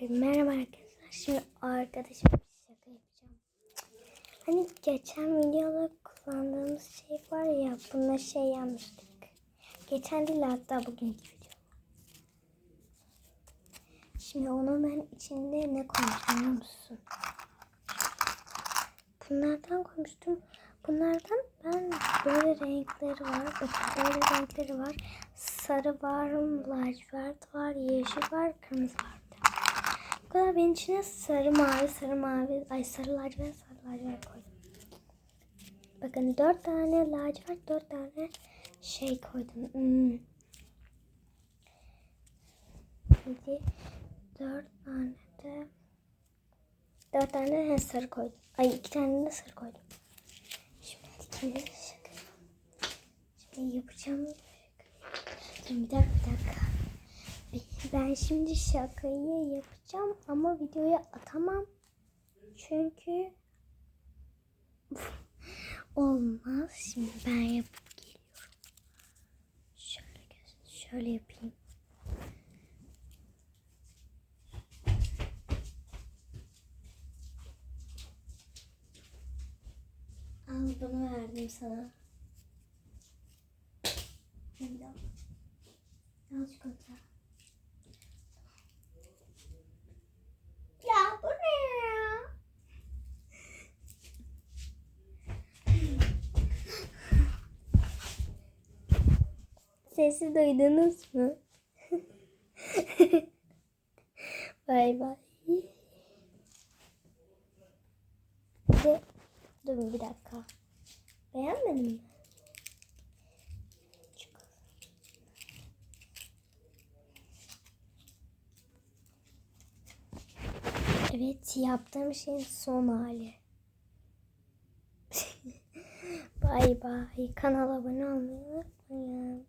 Merhaba arkadaşlar. Şimdi arkadaşım bir şaka yapacağım. Hani geçen videoda kullandığımız şey var ya buna şey yapmıştık. Geçen değil hatta bugünkü video. Şimdi onu ben içinde ne koymuştum musun? Bunlardan koymuştum. Bunlardan ben böyle renkleri var. Böyle renkleri var. Sarı var, lacivert var, yeşil var, kırmızı var. Kadar benim içine sarı mavi, sarı mavi, ay sarı lacivert, sarı lacivert koydum. Bakın dört tane lacivert, dört tane şey koydum. Hmm. Şimdi dört tane de dört tane de sarı koydum. Ay iki tane de sarı koydum. Şimdi şimdi yapacağım. Şimdi bir dakika bir dakika. Ben şimdi şakayı yapacağım ama videoya atamam. Çünkü olmaz. Şimdi ben yapıp geliyorum. Şöyle şöyle yapayım. Al bunu verdim sana. Al. Al çikolata. Ya bu ne ya? Sesi duydunuz mu? bay bay. De, dur bir dakika. Beğenmedin mi? Evet yaptığım şeyin son hali. bay bay. Kanala abone olmayı unutmayın.